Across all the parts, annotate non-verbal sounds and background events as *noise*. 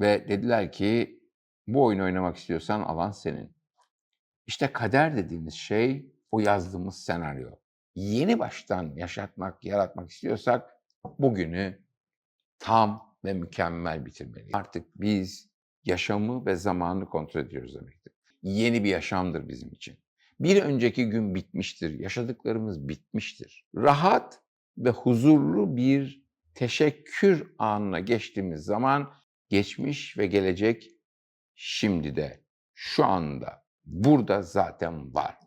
Ve dediler ki bu oyunu oynamak istiyorsan alan senin. İşte kader dediğimiz şey o yazdığımız senaryo. Yeni baştan yaşatmak, yaratmak istiyorsak bugünü tam ve mükemmel bitirmeliyiz. Artık biz yaşamı ve zamanı kontrol ediyoruz demektir. Yeni bir yaşamdır bizim için. Bir önceki gün bitmiştir, yaşadıklarımız bitmiştir. Rahat ve huzurlu bir teşekkür anına geçtiğimiz zaman geçmiş ve gelecek şimdi de, şu anda, burada zaten var.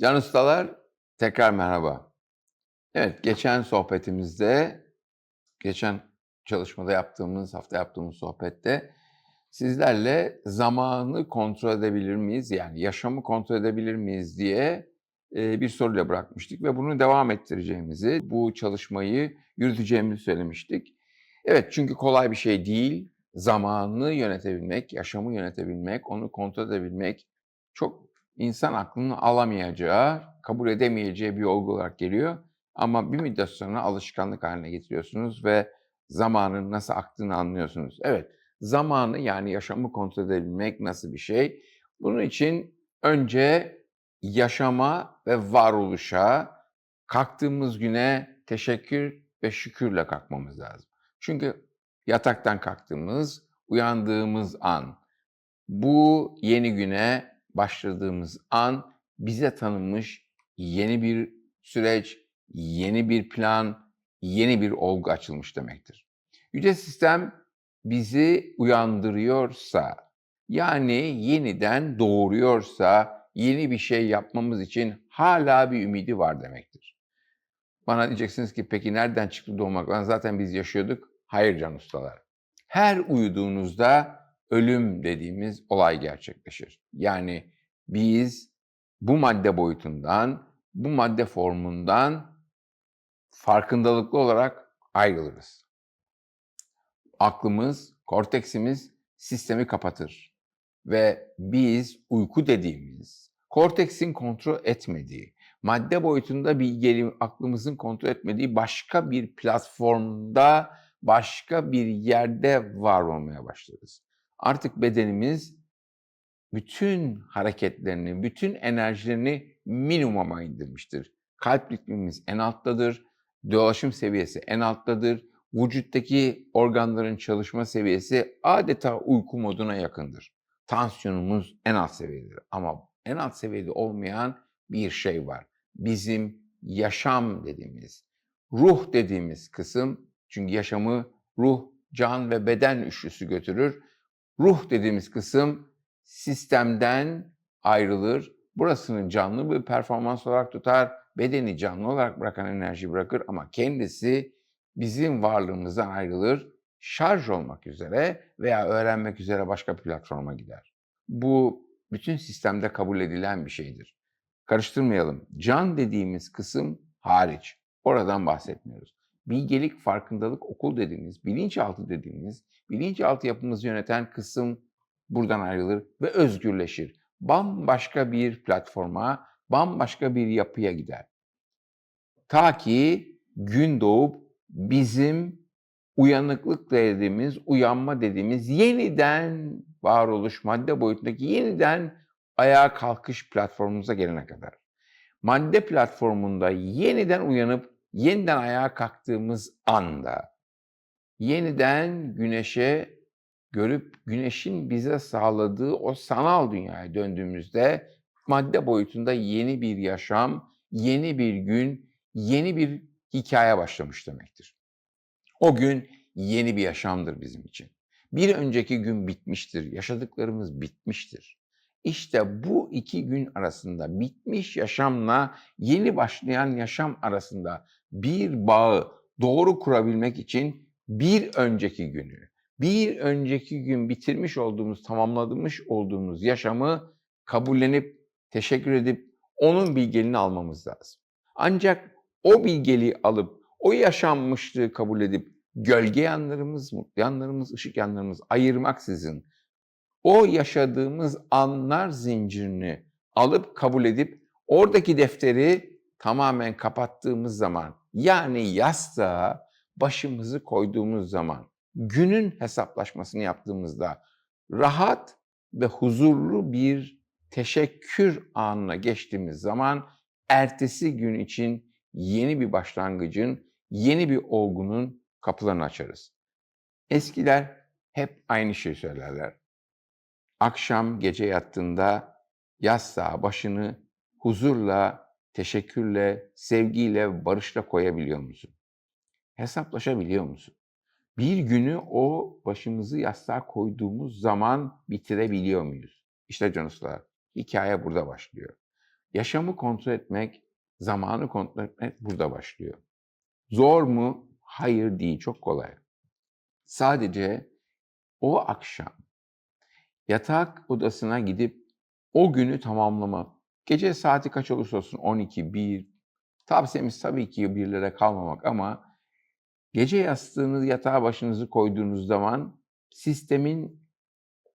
Can ustalar, tekrar merhaba. Evet, geçen sohbetimizde, geçen çalışmada yaptığımız, hafta yaptığımız sohbette sizlerle zamanı kontrol edebilir miyiz? Yani yaşamı kontrol edebilir miyiz diye e, bir soruyla bırakmıştık ve bunu devam ettireceğimizi, bu çalışmayı yürüteceğimizi söylemiştik. Evet, çünkü kolay bir şey değil. Zamanı yönetebilmek, yaşamı yönetebilmek, onu kontrol edebilmek çok insan aklının alamayacağı, kabul edemeyeceği bir olgu olarak geliyor. Ama bir müddet sonra alışkanlık haline getiriyorsunuz ve zamanın nasıl aktığını anlıyorsunuz. Evet, zamanı yani yaşamı kontrol edebilmek nasıl bir şey? Bunun için önce yaşama ve varoluşa kalktığımız güne teşekkür ve şükürle kalkmamız lazım. Çünkü yataktan kalktığımız, uyandığımız an, bu yeni güne başladığımız an bize tanınmış yeni bir süreç, yeni bir plan, yeni bir olgu açılmış demektir. Yüce sistem bizi uyandırıyorsa, yani yeniden doğuruyorsa, yeni bir şey yapmamız için hala bir ümidi var demektir. Bana diyeceksiniz ki peki nereden çıktı doğmak? Lan zaten biz yaşıyorduk. Hayır can ustalar. Her uyuduğunuzda ölüm dediğimiz olay gerçekleşir. Yani biz bu madde boyutundan, bu madde formundan farkındalıklı olarak ayrılırız. Aklımız, korteksimiz sistemi kapatır ve biz uyku dediğimiz, korteksin kontrol etmediği, madde boyutunda bilgeli aklımızın kontrol etmediği başka bir platformda, başka bir yerde var olmaya başlarız. Artık bedenimiz bütün hareketlerini, bütün enerjilerini minimuma indirmiştir. Kalp ritmimiz en alttadır, dolaşım seviyesi en alttadır, vücuttaki organların çalışma seviyesi adeta uyku moduna yakındır. Tansiyonumuz en alt seviyededir ama en alt seviyede olmayan bir şey var. Bizim yaşam dediğimiz, ruh dediğimiz kısım, çünkü yaşamı ruh, can ve beden üçlüsü götürür. Ruh dediğimiz kısım sistemden ayrılır. Burasının canlı bir performans olarak tutar, bedeni canlı olarak bırakan enerji bırakır ama kendisi bizim varlığımızdan ayrılır, şarj olmak üzere veya öğrenmek üzere başka platforma gider. Bu bütün sistemde kabul edilen bir şeydir. Karıştırmayalım. Can dediğimiz kısım hariç. Oradan bahsetmiyoruz. Bilgelik, farkındalık, okul dediğimiz, bilinçaltı dediğimiz, bilinçaltı yapımızı yöneten kısım buradan ayrılır ve özgürleşir. Bambaşka bir platforma, bambaşka bir yapıya gider. Ta ki gün doğup bizim uyanıklık dediğimiz, uyanma dediğimiz yeniden varoluş madde boyutundaki yeniden ayağa kalkış platformumuza gelene kadar. Madde platformunda yeniden uyanıp yeniden ayağa kalktığımız anda yeniden güneşe görüp güneşin bize sağladığı o sanal dünyaya döndüğümüzde madde boyutunda yeni bir yaşam, yeni bir gün, yeni bir hikaye başlamış demektir. O gün yeni bir yaşamdır bizim için. Bir önceki gün bitmiştir, yaşadıklarımız bitmiştir. İşte bu iki gün arasında bitmiş yaşamla yeni başlayan yaşam arasında bir bağı doğru kurabilmek için bir önceki günü, bir önceki gün bitirmiş olduğumuz, tamamlamış olduğumuz yaşamı kabullenip, teşekkür edip onun bilgeliğini almamız lazım. Ancak o bilgeliği alıp, o yaşanmışlığı kabul edip, gölge yanlarımız, mutlu yanlarımız, ışık yanlarımız ayırmaksızın o yaşadığımız anlar zincirini alıp kabul edip oradaki defteri tamamen kapattığımız zaman yani yastığa başımızı koyduğumuz zaman günün hesaplaşmasını yaptığımızda rahat ve huzurlu bir teşekkür anına geçtiğimiz zaman ertesi gün için yeni bir başlangıcın, yeni bir olgunun kapılarını açarız. Eskiler hep aynı şeyi söylerler. Akşam gece yattığında yastığa başını huzurla, teşekkürle, sevgiyle, barışla koyabiliyor musun? Hesaplaşabiliyor musun? Bir günü o başımızı yastığa koyduğumuz zaman bitirebiliyor muyuz? İşte canuslar, hikaye burada başlıyor. Yaşamı kontrol etmek, zamanı kontrol etmek burada başlıyor. Zor mu? Hayır değil, çok kolay. Sadece o akşam yatak odasına gidip o günü tamamlamak. Gece saati kaç olursa olsun 12, 1. Tavsiyemiz tabii ki birlere kalmamak ama gece yastığınız yatağa başınızı koyduğunuz zaman sistemin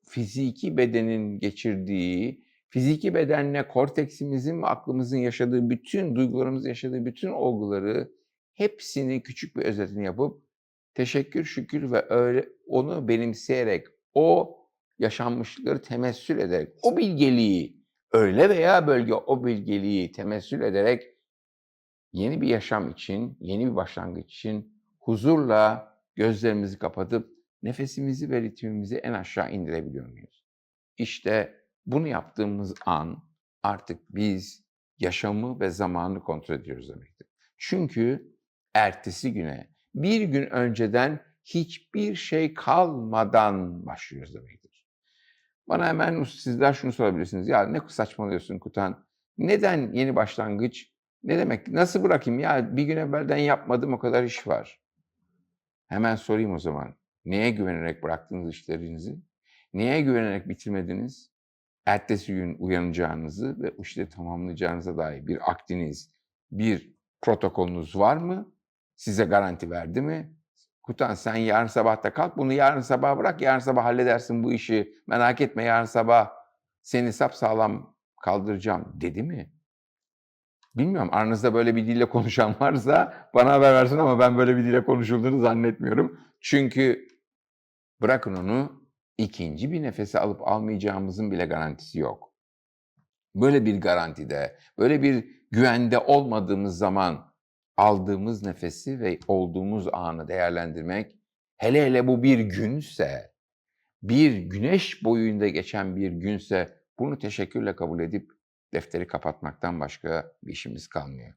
fiziki bedenin geçirdiği, fiziki bedenle korteksimizin ve aklımızın yaşadığı bütün, duygularımızın yaşadığı bütün olguları hepsini küçük bir özetini yapıp teşekkür, şükür ve öyle onu benimseyerek, o yaşanmışlıkları temessül ederek, o bilgeliği öyle veya bölge o bilgeliği temessül ederek yeni bir yaşam için, yeni bir başlangıç için huzurla gözlerimizi kapatıp nefesimizi ve ritmimizi en aşağı indirebiliyor muyuz? İşte bunu yaptığımız an artık biz yaşamı ve zamanı kontrol ediyoruz demektir. Çünkü ertesi güne bir gün önceden hiçbir şey kalmadan başlıyoruz demektir. Bana hemen sizler şunu sorabilirsiniz. Ya ne saçmalıyorsun Kutan? Neden yeni başlangıç? Ne demek? Nasıl bırakayım? Ya bir gün evvelden yapmadım o kadar iş var. Hemen sorayım o zaman. Neye güvenerek bıraktınız işlerinizi? Neye güvenerek bitirmediniz? Ertesi gün uyanacağınızı ve işte tamamlayacağınıza dair bir akdiniz, bir protokolünüz var mı? Size garanti verdi mi? Kutan sen yarın sabahta kalk bunu yarın sabah bırak. Yarın sabah halledersin bu işi. Merak etme yarın sabah seni sağlam kaldıracağım dedi mi? Bilmiyorum aranızda böyle bir dille konuşan varsa bana haber versin ama ben böyle bir dille konuşulduğunu zannetmiyorum. Çünkü bırakın onu ikinci bir nefesi alıp almayacağımızın bile garantisi yok. Böyle bir garantide, böyle bir güvende olmadığımız zaman aldığımız nefesi ve olduğumuz anı değerlendirmek, hele hele bu bir günse, bir güneş boyunda geçen bir günse bunu teşekkürle kabul edip defteri kapatmaktan başka bir işimiz kalmıyor.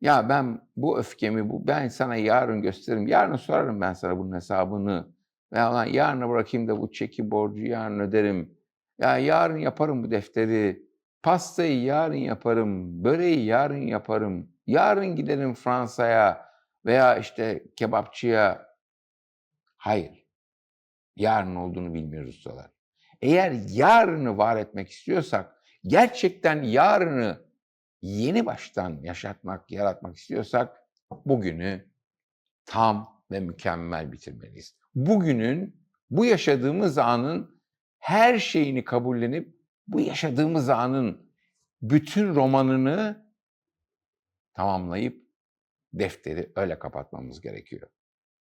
Ya ben bu öfkemi, bu ben sana yarın gösteririm, yarın sorarım ben sana bunun hesabını. Veya lan yarına bırakayım da bu çeki borcu yarın öderim. Ya yarın yaparım bu defteri. Pastayı yarın yaparım, böreği yarın yaparım. Yarın giderim Fransa'ya veya işte kebapçıya. Hayır. Yarın olduğunu bilmiyoruz ustalar. Eğer yarını var etmek istiyorsak, gerçekten yarını yeni baştan yaşatmak, yaratmak istiyorsak bugünü tam ve mükemmel bitirmeliyiz. Bugünün, bu yaşadığımız anın her şeyini kabullenip bu yaşadığımız anın bütün romanını tamamlayıp defteri öyle kapatmamız gerekiyor.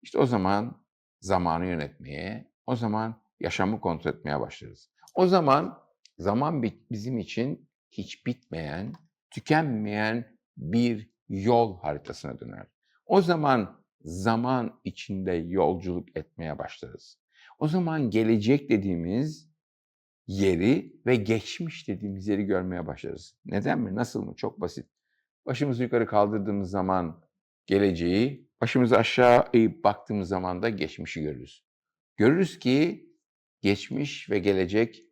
İşte o zaman zamanı yönetmeye, o zaman yaşamı kontrol etmeye başlarız. O zaman zaman bizim için hiç bitmeyen, tükenmeyen bir yol haritasına döner. O zaman zaman içinde yolculuk etmeye başlarız. O zaman gelecek dediğimiz yeri ve geçmiş dediğimiz yeri görmeye başlarız. Neden mi? Nasıl mı? Çok basit. Başımızı yukarı kaldırdığımız zaman geleceği, başımızı aşağı eğip baktığımız zaman da geçmişi görürüz. Görürüz ki geçmiş ve gelecek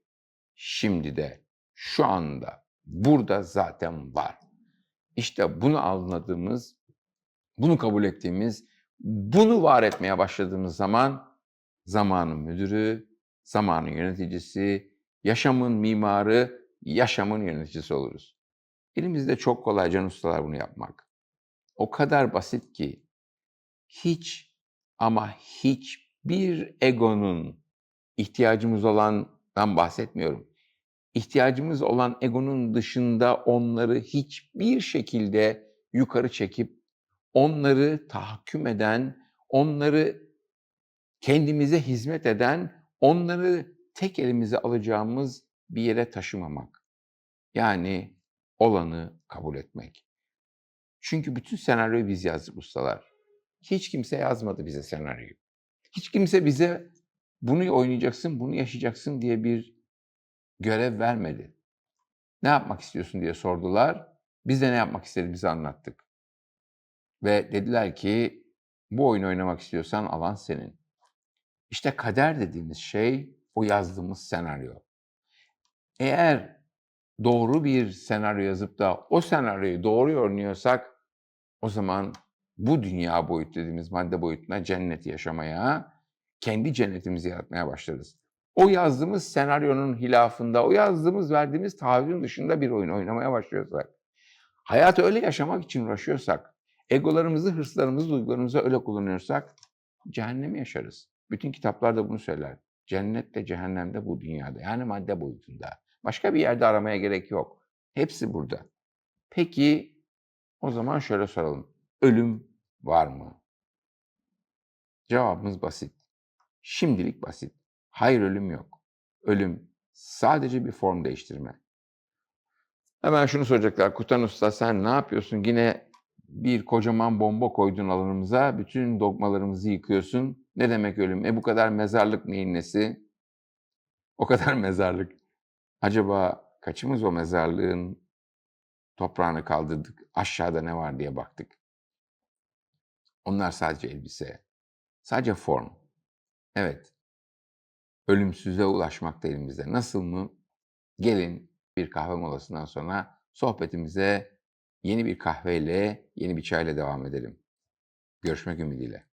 şimdi de, şu anda, burada zaten var. İşte bunu anladığımız, bunu kabul ettiğimiz, bunu var etmeye başladığımız zaman zamanın müdürü, zamanın yöneticisi, yaşamın mimarı, yaşamın yöneticisi oluruz. Elimizde çok kolay can ustalar bunu yapmak. O kadar basit ki hiç ama hiçbir egonun ihtiyacımız olan egodan bahsetmiyorum. İhtiyacımız olan egonun dışında onları hiçbir şekilde yukarı çekip onları tahakküm eden, onları kendimize hizmet eden, onları tek elimize alacağımız bir yere taşımamak. Yani olanı kabul etmek. Çünkü bütün senaryoyu biz yazdık ustalar. Hiç kimse yazmadı bize senaryoyu. Hiç kimse bize bunu oynayacaksın, bunu yaşayacaksın diye bir görev vermedi. Ne yapmak istiyorsun diye sordular. Biz de ne yapmak istediğimizi anlattık. Ve dediler ki bu oyunu oynamak istiyorsan alan senin. İşte kader dediğimiz şey o yazdığımız senaryo. Eğer doğru bir senaryo yazıp da o senaryoyu doğru oynuyorsak o zaman bu dünya boyutu dediğimiz madde boyutuna cennet yaşamaya, kendi cennetimizi yaratmaya başlarız. O yazdığımız senaryonun hilafında, o yazdığımız, verdiğimiz taahhüdün dışında bir oyun oynamaya başlıyorsak, hayatı öyle yaşamak için uğraşıyorsak, egolarımızı, hırslarımızı, duygularımızı öyle kullanıyorsak cehennemi yaşarız. Bütün kitaplar da bunu söyler. Cennet de cehennem de bu dünyada. Yani madde boyutunda. Başka bir yerde aramaya gerek yok. Hepsi burada. Peki o zaman şöyle soralım. Ölüm var mı? Cevabımız basit. Şimdilik basit. Hayır ölüm yok. Ölüm sadece bir form değiştirme. Hemen şunu soracaklar. Kutan Usta sen ne yapıyorsun? Yine bir kocaman bomba koydun alanımıza. Bütün dogmalarımızı yıkıyorsun. Ne demek ölüm? E bu kadar mezarlık neyin nesi? O kadar *laughs* mezarlık. Acaba kaçımız o mezarlığın toprağını kaldırdık, aşağıda ne var diye baktık. Onlar sadece elbise, sadece form. Evet, ölümsüzlüğe ulaşmak da elimizde. Nasıl mı? Gelin bir kahve molasından sonra sohbetimize yeni bir kahveyle, yeni bir çayla devam edelim. Görüşmek ümidiyle.